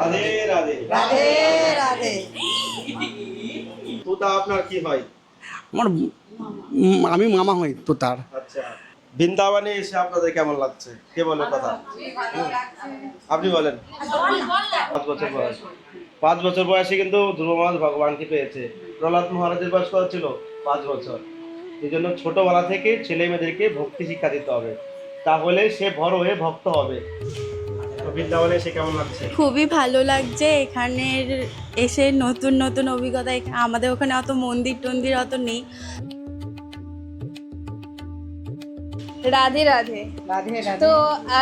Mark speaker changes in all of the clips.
Speaker 1: রাধে রাধে।
Speaker 2: রাধে রাধে।
Speaker 1: তোতা আপনার কি হয়?
Speaker 3: আমার আমি মামা হই তো তার
Speaker 1: আচ্ছা। বৃন্দাবনে এসে আপনাদের কেমন লাগছে? কে বলে কথা? আপনি বলেন। পাঁচ বছর বয়স। পাঁচ বছর বয়সে কিন্তু ধ্রুবমাস ভগবানকে পেয়েছে? প্রহ্লাদ মহারাজের বয়স কত ছিল? পাঁচ বছর। এই জন্য ছোটবেলা থেকে ছেলে মেয়েদেরকে ভক্তি শিক্ষা দিতে হবে। তাহলে সে বড় হয়ে ভক্ত হবে। বৃন্দাবনে এসে কেমন লাগছে?
Speaker 4: খুবই ভালো লাগছে এখানের এসে নতুন নতুন অভিজ্ঞতা আমাদের ওখানে অত মন্দির টন্দির অত নেই।
Speaker 5: রাধে রাধে।
Speaker 2: রাধে রাধে।
Speaker 5: তো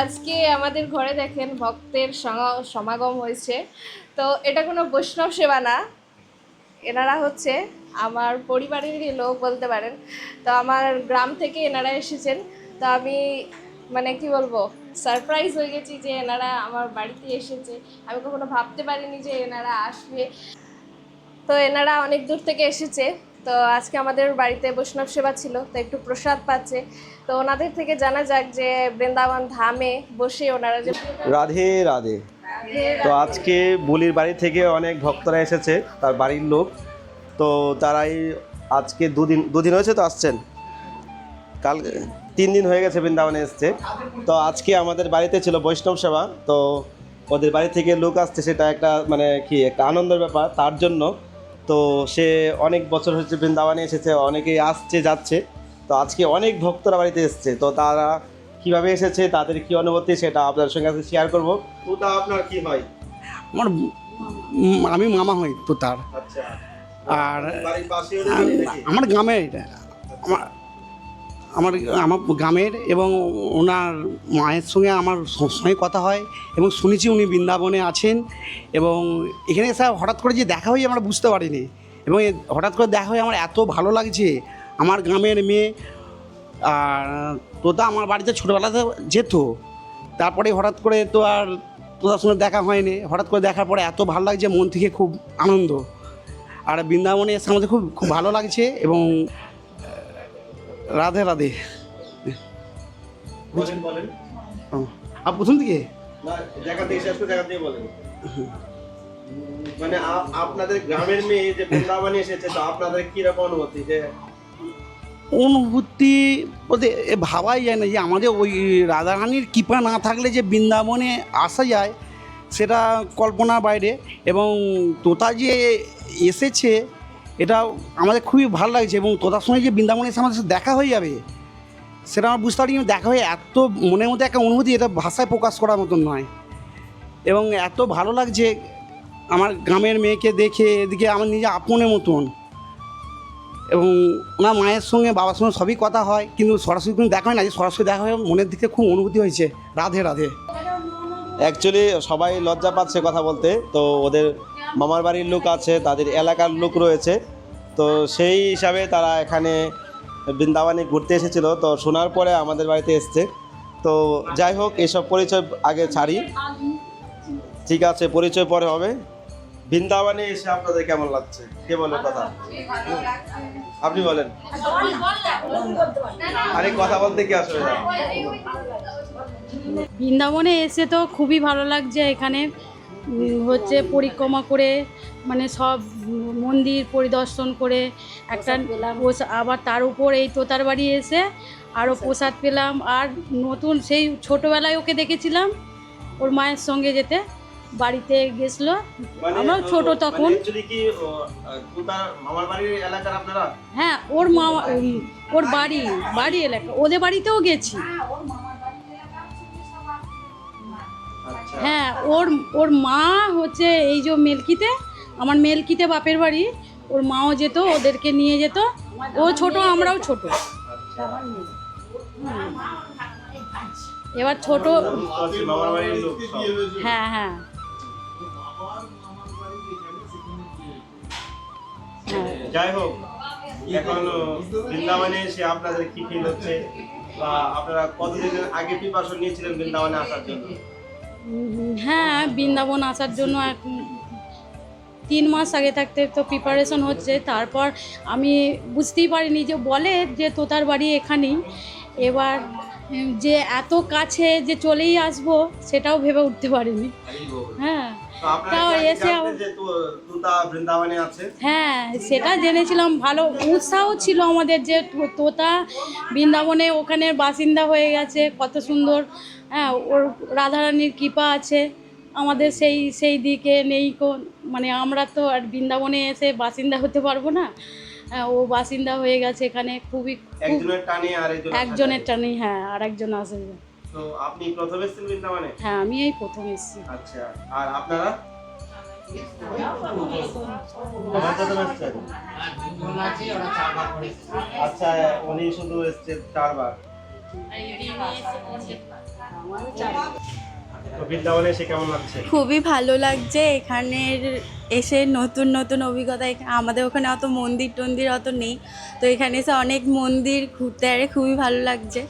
Speaker 5: আজকে আমাদের ঘরে দেখেন ভক্তের সমাগম হয়েছে। তো এটা কোনো বৈষ্ণব সেবা না। এনারা হচ্ছে আমার পরিবারেরই লোক বলতে পারেন। তো আমার গ্রাম থেকে এনারা এসেছেন। তো আমি মানে কি বলব? সারপ্রাইজ হয়ে গেছি যে এনারা আমার বাড়িতে এসেছে। আমি কখনো ভাবতে পারিনি যে এনারা আসবে। তো এনারা অনেক দূর থেকে এসেছে। তো আজকে আমাদের বাড়িতে বৈষ্ণব সেবা ছিল, তো একটু প্রসাদ পাচ্ছে। তো ওনাদের থেকে জানা যাক যে বৃন্দাবন ধামে বসে ওনারা যে
Speaker 1: রাধে রাধে। তো আজকে বুলির বাড়ি থেকে অনেক ভক্তরা এসেছে, তার বাড়ির লোক। তো তারাই আজকে দুদিন দুদিন হয়েছে তো আসছেন? কাল তিন দিন হয়ে গেছে বৃন্দাবনে এসছে। তো আজকে আমাদের বাড়িতে ছিল বৈষ্ণব সেবা। তো ওদের বাড়ি থেকে লোক আসছে সেটা একটা মানে কি একটা আনন্দের ব্যাপার তার জন্য। তো সে অনেক বছর হচ্ছে বৃন্দাবনে এসেছে অনেকেই আসছে যাচ্ছে। তো আজকে অনেক ভক্তরা বাড়িতে এসছে। তো তারা কীভাবে এসেছে তাদের কি অনুভূতি সেটা আপনার সঙ্গে আজকে শেয়ার করব। তো তা আপনার কি হয়?
Speaker 3: আমার আমি মামা হই তো তার
Speaker 1: আচ্ছা।
Speaker 3: আর আমার গ্রামের আমার আমার আমার গ্রামের এবং ওনার মায়ের সঙ্গে আমার সবসময় কথা হয় এবং শুনেছি উনি বৃন্দাবনে আছেন এবং এখানে এসে হঠাৎ করে যে দেখা হয়ে আমরা বুঝতে পারিনি এবং হঠাৎ করে দেখা হয়ে আমার এত ভালো লাগছে আমার গ্রামের মেয়ে আর তোতা আমার বাড়িতে ছোটোবেলাতে যেত। তারপরে হঠাৎ করে তো আর তোতার সঙ্গে দেখা হয়নি। হঠাৎ করে দেখার পরে এত ভালো লাগছে, মন থেকে খুব আনন্দ। আর বৃন্দাবনে এসে আমাদের খুব খুব ভালো লাগছে এবং রাধে রাধে। আর প্রথম দিকে?
Speaker 1: জায়গা থেকে শেষ করে জায়গা দিয়ে বলেন। মানে আপনাদের গ্রামের মেয়ে যে বৃন্দাবনে এসেছে তো আপনাদের কীরকম অনুভূতি যে
Speaker 3: অনুভূতি বলতে এ ভাবাই যায় না যে আমাদের ওই রাধারানীর কৃপা না থাকলে যে বৃন্দাবনে আসা যায় সেটা কল্পনার বাইরে। এবং তোতা যে এসেছে এটা আমাদের খুবই ভালো লাগছে এবং তোদার সঙ্গে যে বৃন্দাবনে এসে আমাদের সাথে দেখা হয়ে যাবে, সেটা আমার বুঝতে পারি দেখা হয়ে এত মনের মধ্যে একটা অনুভূতি, এটা ভাষায় প্রকাশ করার মতন নয়। এবং এত ভালো লাগছে আমার গ্রামের মেয়েকে দেখে, এদিকে আমার নিজে আপনের মতন। এবং ওনার মায়ের সঙ্গে, বাবার সঙ্গে সবই কথা হয়, কিন্তু সরাসরি কোনো দেখা হয় না, যে সরাসরি দেখা হয় মনের দিকে খুব অনুভূতি হয়েছে, রাধে রাধে।
Speaker 1: অ্যাকচুয়ালি সবাই লজ্জা পাচ্ছে কথা বলতে, তো ওদের মামার বাড়ির লোক আছে, তাদের এলাকার লোক রয়েছে। তো সেই হিসাবে তারা এখানে বৃন্দাবনে ঘুরতে এসেছিল। তো শোনার পরে আমাদের বাড়িতে এসছে। তো যাই হোক, এসব পরিচয় আগে ছাড়ি। ঠিক আছে, পরিচয় পরে হবে। বৃন্দাবনে এসে আপনাদের কেমন লাগছে? কে বলে কথা? আপনি বলেন। আরে কথা বলতে কি আসবে
Speaker 6: বৃন্দাবনে এসে তো খুবই ভালো লাগছে এখানে। হচ্ছে পরিক্রমা করে মানে সব মন্দির পরিদর্শন করে একটা আবার তার উপর এই তোতার বাড়ি এসে আরও প্রসাদ। পেলাম। আর নতুন সেই ছোটোবেলায় ওকে দেখেছিলাম ওর মায়ের সঙ্গে যেতে বাড়িতে গেছিল। আমরা ছোট তখন।
Speaker 1: মানে actually কি ও, আহ, কোথায় মামার বাড়ির এলাকার আপনারা?
Speaker 6: হ্যাঁ ওর মা ওর বাড়ি বাড়ি এলাকা। ওদের বাড়িতেও গেছি।
Speaker 1: আচ্ছা
Speaker 6: হ্যাঁ ওর ওর মা হচ্ছে এই যে মেলকিতে আমার মেলকিতে বাপের বাড়ি ওর মাও যেত ওদেরকে নিয়ে যেত। ও ছোট আমরাও ছোট। এবার ছোট
Speaker 1: আচ্ছা, লোক সব।
Speaker 6: হ্যাঁ হ্যাঁ।
Speaker 1: যাই হোক এখন বৃন্দাবনে এসে আপনাদের কি ফিল হচ্ছে? বা আপনারা কতদিন আগে প্রিপারেশন নিয়েছিলেন বৃন্দাবনে আসার জন্য?
Speaker 6: হ্যাঁ বৃন্দাবন আসার জন্য এক তিন মাস আগে থাকতে তো প্রিপারেশন হচ্ছে। তারপর আমি বুঝতেই পারিনি যে বলে যে তোতার বাড়ি এখানেই। এবার যে এত কাছে যে চলেই আসব সেটাও ভেবে উঠতে পারিনি। হ্যাঁ তাও এসে হ্যাঁ সেটা জেনেছিলাম। ভালো উৎসাহ ছিল আমাদের যে তোতা বৃন্দাবনে ওখানের বাসিন্দা হয়ে গেছে কত সুন্দর হ্যাঁ ওর রাধারানীর কৃপা আছে। আমাদের সেই সেই দিকে নেই কোন মানে আমরা তো আর বৃন্দাবনে এসে বাসিন্দা হতে পারব না। হ্যাঁ, ও বাসিন্দা হয়ে গেছে এখানে। খুবই
Speaker 1: একজনের টানে আর
Speaker 6: একজনের টানেই হ্যাঁ আর একজন আসে
Speaker 1: তো আপনি প্রথমে এসেছেন বৃন্দাবনে?
Speaker 6: হ্যাঁ আমি এই প্রথম এসেছি।
Speaker 1: আচ্ছা আর আপনারা? আচ্ছা উনি শুধু এসছেন চারবার।
Speaker 4: খুবই ভালো লাগছে। এখানের এসে নতুন নতুন অভিজ্ঞতা। আমাদের ওখানে অত মন্দির টন্দির অত নেই। তো এখানে এসে অনেক মন্দির ঘুরতে আরে খুবই ভালো লাগছে।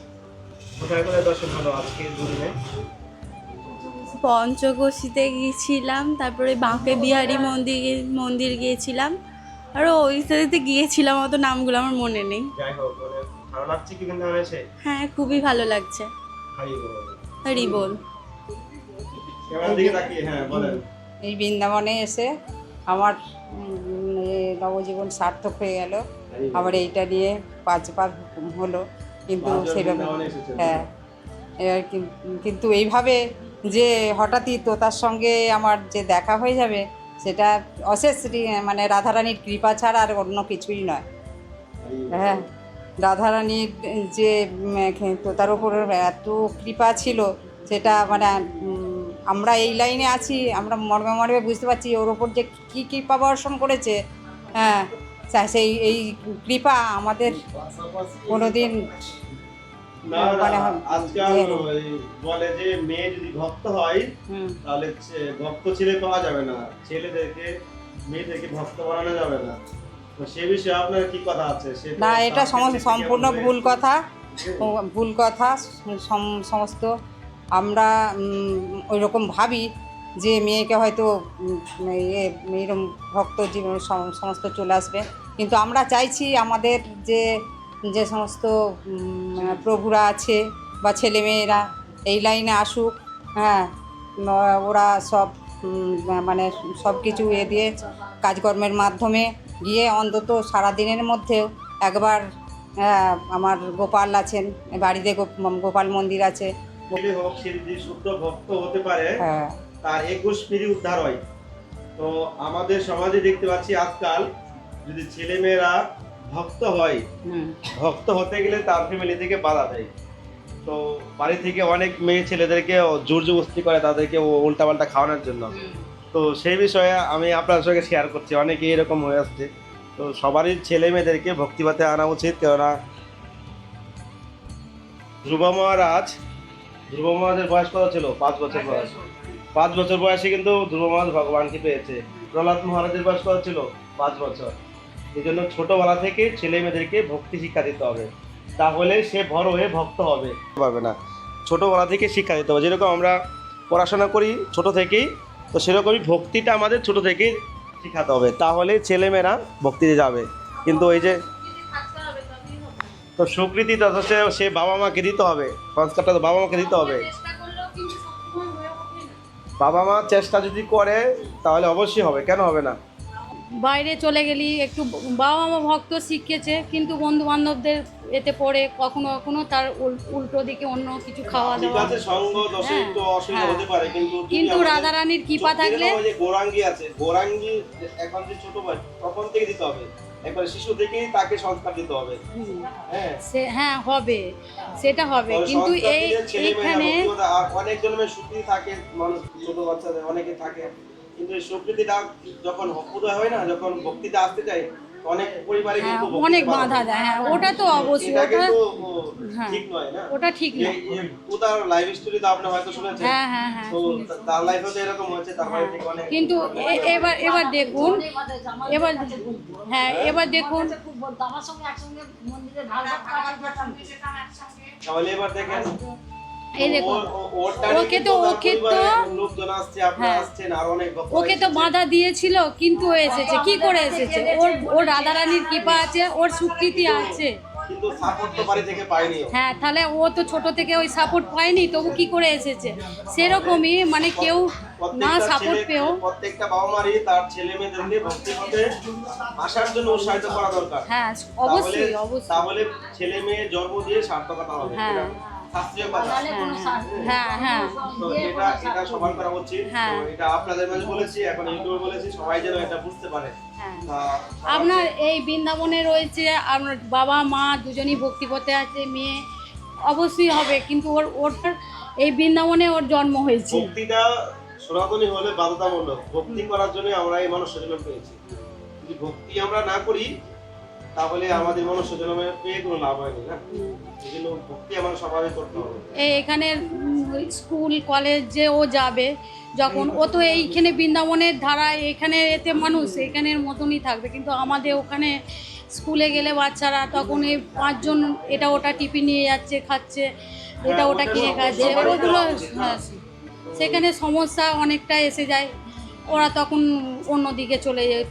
Speaker 4: পঞ্চকোশিতে গিয়েছিলাম তারপরে বাঁকে বিহারি মন্দির মন্দির গিয়েছিলাম। আরও ওই সাইডে গিয়েছিলাম অত নামগুলো আমার মনে নেই।
Speaker 1: মানে
Speaker 4: হ্যাঁ খুবই ভালো লাগছে। হরি বল।
Speaker 1: হ্যাঁ
Speaker 2: এই বৃন্দাবনে এসে আমার নবজীবন সার্থক হয়ে গেল। আবার এইটা নিয়ে পাঁচ পাঁচ হলো। কিন্তু সেরকম হ্যাঁ। এবার কিন- কিন্তু এইভাবে যে হঠাৎই তোতার সঙ্গে আমার যে দেখা হয়ে যাবে সেটা অশেষ মানে রাধারানীর কৃপা ছাড়া আর অন্য কিছুই নয়। হ্যাঁ। রাধারানীর যে উম, তোতার ওপর এত কৃপা ছিল সেটা মানে আমরা এই লাইনে আছি আমরা মর্মে মর্মে বুঝতে পারছি ওর ওপর যে কী কৃপা বর্ষণ করেছে হ্যাঁ সেই এই কৃপা আমাদের কোনোদিন
Speaker 1: না
Speaker 2: মানে ইয়ে-
Speaker 1: ওই বলে যে মেয়ে যদি ভক্ত হয় তাহলে ভক্ত ছেলে পাওয়া যাবে না ছেলেদেরকে মেয়েদেরকে ভক্ত বানানো যাবে না। সে বিষয়ে আপনার কি কথা আছে? সে
Speaker 2: না এটা সম্পূর্ণ ভুল? কথা। ভুল কথা সম- সমস্ত। আমরা ওই রকম ভাবি যে মেয়েকে হয়তো এরকম ভক্ত জীবন সমস্ত চলে আসবে। কিন্তু আমরা চাইছি আমাদের যে যে সমস্ত প্রভুরা আছে বা ছেলেমেয়েরা এই লাইনে আসুক হ্যাঁ ওরা সব মানে সব কিছু এ দিয়ে কাজকর্মের মাধ্যমে গিয়ে অন্তত সারা দিনের মধ্যেও একবার আমার গোপাল আছেন বাড়িতে গোপাল মন্দির আছে।
Speaker 1: হোক যদি শুদ্ধ ভক্ত হতে পারে
Speaker 2: হ্যাঁ।
Speaker 1: তার একুশ পিড়ি উদ্ধার হয়। তো আমাদের সমাজে দেখতে পাচ্ছি আজকাল যদি ছেলে মেয়েরা ভক্ত হয় ভক্ত হতে গেলে তার ফ্যামিলি থেকে বাধা দেয়। তো বাড়ি থেকে অনেক মেয়ে ছেলেদেরকে জোর জবস্তি করে তাদেরকে উল্টা পাল্টা খাওয়ানোর জন্য। তো সেই বিষয়ে আমি আপনার সঙ্গে শেয়ার করছি। অনেকে এরকম হয়ে আসছে। তো সবারই ছেলে মেয়েদেরকে ভক্তিপাতে আনা উচিত কেননা ধ্রুব মহারাজ ধ্রুব মহারাজের বয়স কত ছিল? পাঁচ বছর বয়স। পাঁচ বছর বয়সে কিন্তু ধ্রুব মহারাজ ভগবানকে পেয়েছে। প্রহ্লাদ মহারাজের বয়স কত ছিল? পাঁচ বছর। এই জন্য ছোটবেলা থেকে ছেলে মেয়েদেরকে ভক্তি শিক্ষা দিতে হবে। তাহলে সে বড় হয়ে ভক্ত হবে। পারবে না। ছোটবেলা থেকে শিক্ষা দিতে হবে। যেরকম আমরা পড়াশোনা করি ছোট থেকেই তো সেরকমই ভক্তিটা আমাদের ছোট থেকেই শেখাতে হবে। তাহলে ছেলেমেয়েরা ভক্তিতে যাবে। কিন্তু ওই যে তো স্বীকৃতি তো সে সে বাবা মাকে দিতে হবে। সংস্কারটা তো বাবা মাকে দিতে হবে। বাবা মা চেষ্টা যদি করে, তাহলে অবশ্যই হবে। কেন হবে না?
Speaker 6: বাইরে চলে গেলি একটু বাবা মা ভক্ত শিখেছে কিন্তু বন্ধু বান্ধবদের এতে পড়ে কখনো কখনো তার উল- উল্টো দিকে অন্য কিছু খাওয়া দাওয়া। হ্যাঁ, হ্যাঁ।
Speaker 1: কিন্তু আমাদের-
Speaker 6: রাধারানীর কৃপা থাকলে
Speaker 1: গোরাঙ্গি আছে গোরাঙ্গি এখন যে ছোট বয়স তখন থেকে দিতে হবে। একবার শিশু থেকেই তাকে সংস্কার দিতে হবে। হ্যাঁ।
Speaker 6: হ্যাঁ হবে। সেটা হবে। কিন্তু এই
Speaker 1: দিলে
Speaker 6: এইখানে
Speaker 1: অনেক জন্মের সুকৃতি থাকে মানুষ ছোট বাচ্চাদের অনেকে থাকে। কিন্তু এই সুকৃতিটা যখন উদয় হয় না যখন ভক্তিতে আসতে চায় অনেক পরিবারে
Speaker 6: হ্যাঁ,
Speaker 1: কিন্তু
Speaker 6: অনেক
Speaker 1: বাধা
Speaker 6: দেয়। হ্যাঁ ওটা তো অবশ্যই ওটা হ্যাঁ।
Speaker 1: ঠিক নয় না?
Speaker 6: ওটা ঠিক না
Speaker 1: উদার লাইফ স্টোরি তো আপনি হয়তো শুনেছেন।
Speaker 6: হ্যাঁ হ্যাঁ হ্যাঁ
Speaker 1: তো তার লাইফে তো এরকম হয়েছে তার বাড়ি থেকে অনেক
Speaker 6: কিন্তু এ- এবার এবার দেখুন এবার হ্যাঁ এবার দেখুন।
Speaker 1: তাহলে এবার দেখেন।
Speaker 6: এই
Speaker 1: টানে
Speaker 6: ওকে তো- ওকে তো- হ্যাঁ।
Speaker 1: আসছেন আর অনেক ভক্ত
Speaker 6: ওকে তো। বাধা দিয়েছিল কিন্তু এসেছে। কি করে এসেছে? ওর ওর রাধারানীর কৃপা আছে ওর স্বীকৃতি আছে। হ্যাঁ তাহলে ও তো ছোট থেকে ওই সাপোর্ট পায়নি তবু কি করে এসেছে? সেরকমই মানে কেউ না সাপোর্ট পেও
Speaker 1: প্রত্যেকটা বাবা মারই তার ছেলে মেয়েদেরকে ভক্তি পথে আসার জন্য উৎসাহিত করা দরকার।
Speaker 6: হ্যাঁ অবশ্যই অবশ্যই।
Speaker 1: তাহলে ছেলে মেয়ে জন্ম দিয়ে সার্থকতা হবে
Speaker 6: হ্যাঁ। হ্যাঁ হ্যাঁ
Speaker 1: এটা এটা সবার করা উচিত।
Speaker 6: হ্যাঁ।
Speaker 1: এটা আপনাদের মাঝে বলেছি এখন ইউটিউবে বলেছি সবাই যেন এটা বুঝতে পারে।
Speaker 6: আপনার এই বৃন্দাবনে রয়েছে আপনার বাবা মা দুজনই ভক্তিপথে আছে মেয়ে অবশ্যই হবে কিন্তু ওর ওর এই বৃন্দাবনে ওর জন্ম হয়েছে।
Speaker 1: ভক্তিটা সনাতনী হলে বাধ্যতামূলক। ভক্তি করার জন্য আমরা এই মানুষ জন্ম পেয়েছি। যদি ভক্তি আমরা না করি তাহলে আমাদের মনুষ্য জন্মে পেয়ে কোনো লাভ হয়নি না? এই জন্য ভক্তি আমাদের স্বাভাবিক করতে হবে।
Speaker 6: এই এখানে উম, স্কুল কলেজ যে ও যাবে যখন ও তো এইখানে বৃন্দাবনের ধারা এখানে এতে মানুষ এখানের মতনই থাকবে। কিন্তু আমাদের ওখানে স্কুলে গেলে বাচ্চারা তখন এই পাঁচজন এটা ওটা টিফিন নিয়ে যাচ্ছে খাচ্ছে এটা ওটা কিনে খাচ্ছে। ওগুলো হ্যাঁ সেখানে সমস্যা অনেকটা এসে যায়। ওরা তখন অন্যদিকে চলে যায়।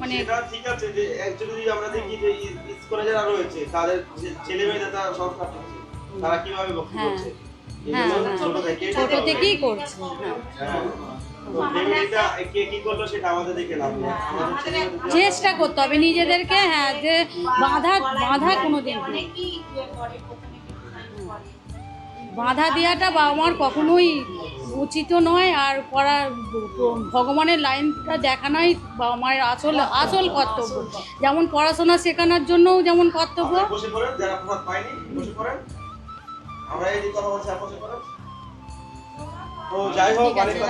Speaker 6: মানে
Speaker 1: ঠিক আছে যে যদি আমরা দেখি যে স্কুলে যারা রয়েছে তাদের ছেলে মেয়েদের তারা করছে তারা কীভাবে ভক্তি
Speaker 6: হ্যাঁ।
Speaker 1: করছে?
Speaker 6: হ্যাঁ, হ্যাঁ।
Speaker 1: ছোট
Speaker 6: থেকেই করছে চেষ্টা করতে হবে নিজেদেরকে হ্যাঁ যে বাধা বাধা কোনো দিন বাধা দেওয়াটা বাবা মার কখনোই উচিত নয় আর পড়া ভগবানের লাইনটা দেখানোই বাবা মায়ের আসল আসল কর্তব্য। যেমন পড়াশোনা শেখানোর জন্যও যেমন কর্তব্য।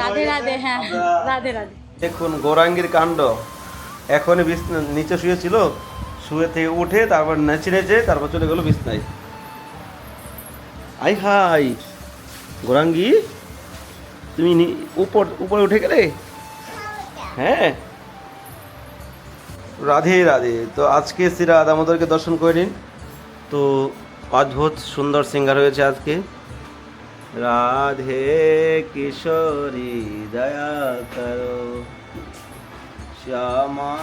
Speaker 6: রাধে রাধে হ্যাঁ রাধে রাধে।
Speaker 1: দেখুন গৌরাঙ্গীর কাণ্ড। এখন নিচে শুয়েছিল শুয়ে থেকে উঠে তারপর নেচে নেচে তারপর চলে গেল বিছনায়। আই হাই গৌরাঙ্গী। তুমি নি- উপর উপরে উঠে গেলে হ্যাঁ রাধে রাধে তো আজকে শ্রী রাধা দামোদরকে দর্শন করে নিন তো অদ্ভুত সুন্দর সিঙ্গার হয়েছে আজকে রাধে কিশোরী দয়া করো শ্যামা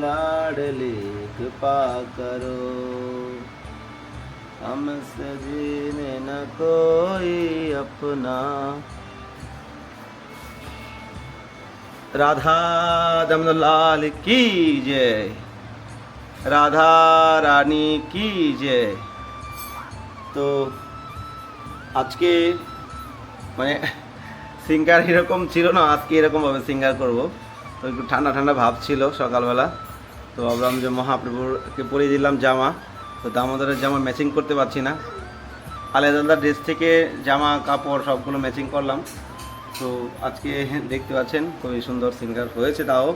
Speaker 1: লাডলি কৃপা করো हमसे जीने न कोई अपना রাধা দামদলাল কি যে রাধা রানী কি যে তো আজকে মানে সিঙ্গার এরকম ছিল না, আজকে এরকমভাবে সিঙ্গার করব। তো একটু ঠান্ডা ঠান্ডা ভাব ছিল সকালবেলা। তো ভাবলাম যে মহাপ্রভুকে পরিয়ে দিলাম জামা। তো দামোদরের জামা ম্যাচিং করতে পারছি না। আলাদা ড্রেস থেকে জামা, কাপড় সবগুলো ম্যাচিং করলাম। তো আজকে দেখতে পাচ্ছেন খুবই সুন্দর সিঙ্গার হয়েছে তাও।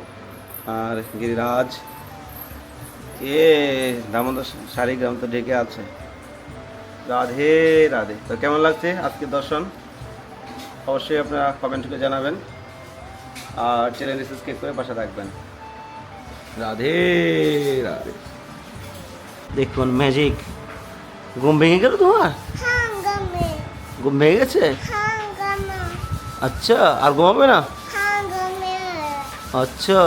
Speaker 1: আর গিরিরাজ এ দামোদর শাড়িগ্রাম তো ডেকে আছে। রাধে রাধে। তো কেমন লাগছে আজকে দর্শন? অবশ্যই আপনারা কমেন্ট করে জানাবেন। আর চ্যানেলটি সাবস্ক্রাইব করে পাশে রাখবেন রাধে রাধে। দেখুন ম্যাজিক ঘুম ভেঙে গেল তোমার?
Speaker 7: হাঙ্গামে
Speaker 1: ঘুম ভেঙে গেছে?
Speaker 7: হাঙ্গামা
Speaker 1: আচ্ছা আর ঘুমাবে না? আচ্ছা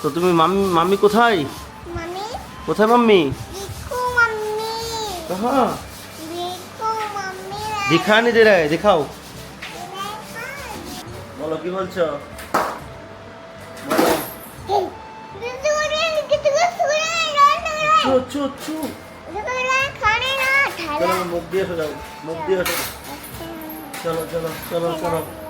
Speaker 1: তো তুমি মাম্মি মাম্মি কোথায়? কোথায় মাম্মি?
Speaker 7: মাম্মি।
Speaker 1: দিখা নি দে রায় দেখাও। বলো কি বলছো? বলো। চু চু চু মুখ দিয়ে এসো যাও। মুখ দিয়ে এসো। চলো চলো চলো চলো।